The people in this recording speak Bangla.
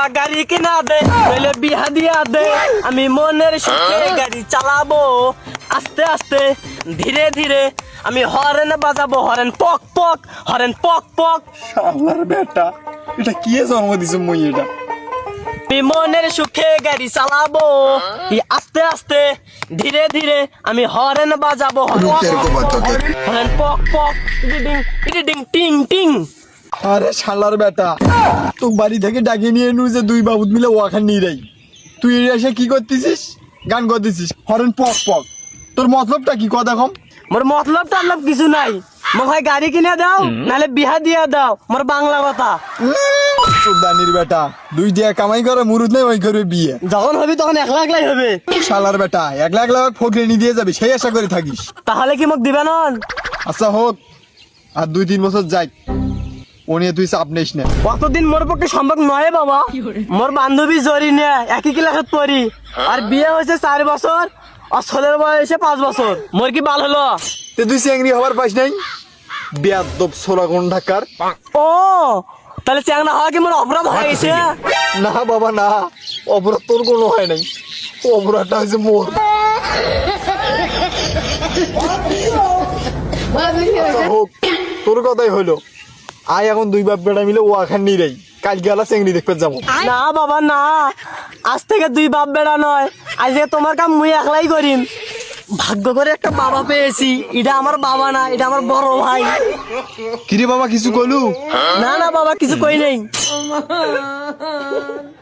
বাবা গাড়ি কিনা দে তাহলে বিহা দিয়া দে। আমি মনের সুখে গাড়ি চালাবো। আস্তে আস্তে ধীরে ধীরে আমি হরেন বাজাবো হরেন পক পক হরেন পক পক। শালার বেটা এটা কি জন্ম দিছ মই এটা? আমি মনের সুখে গাড়ি চালাবো। আস্তে আস্তে ধীরে ধীরে আমি হরেন বাজাবো হরেন পক পক টিং টিং টিং। আরে শালার বেটা। তোকে বাড়ি থেকে ডাকিয়ে নিয়ে নু যে দুই বাবুত মিলে ওয়াখান নিয়ে যাই। তুই এসে কি করতেছিস? গান করতেছিস হরেন পক পক। তোর মতলবটা কি? কথা কম মোর মতলব টাতলব কিছু নাই। মোক হয় গাড়ি কিনে দাও নাহলে বিহা দিয়া দাও মোর বাংলা কথা। সুদানির বেটা দুই দিয়া কামাই করে মুরুদ নাই ওই করবে বিয়ে। যখন হবি তখন একলা একলাই হবে। শালার বেটা এক লাখ লাখ ফকরে নিয়ে দিয়ে যাবি সেই আশা করে থাকিস। তাহলে কি মোক দিবে না আচ্ছা হোক আর দুই তিন বছর যাই। ও নিয়ে তুই চাপ নিস না। কতদিন মোর পক্ষে সম্ভব নয় বাবা। মোর বান্ধবী জরি নে একই ক্লাসত পড়ি আর বিয়ে হয়েছে চার বছর আর ছেলের বয়সে পাঁচ বছর। মোর কি বাল হলো? তে তুই চেংড়ি হবার পাইস নাই? বেয়াদব সোলা কোন ঢাকার ও তাহলে চ্যাংনা হওয়া কি মোর অপরাধ হয়ে গেছে? না বাবা না। অপরাধ তোর কোনো হয় নাই। অপরাধটা হয়েছে মোর। হোক তোর কথাই হইল। আয় এখন দুই বাপ বেটা মিলে ও আখান নিয়ে যাই কালকে আলা চেংড়ি দেখতে যাব। না বাবা না। আজ থেকে দুই বাপ বেড়া নয়। আজকে তোমার কাম মুই একলাই করিম। ভাগ্য করে একটা বাবা পেয়েছি। এটা আমার বাবা না এটা আমার বড় ভাই। কিরে বাবা কিছু কলু না না বাবা কিছু কই নেই।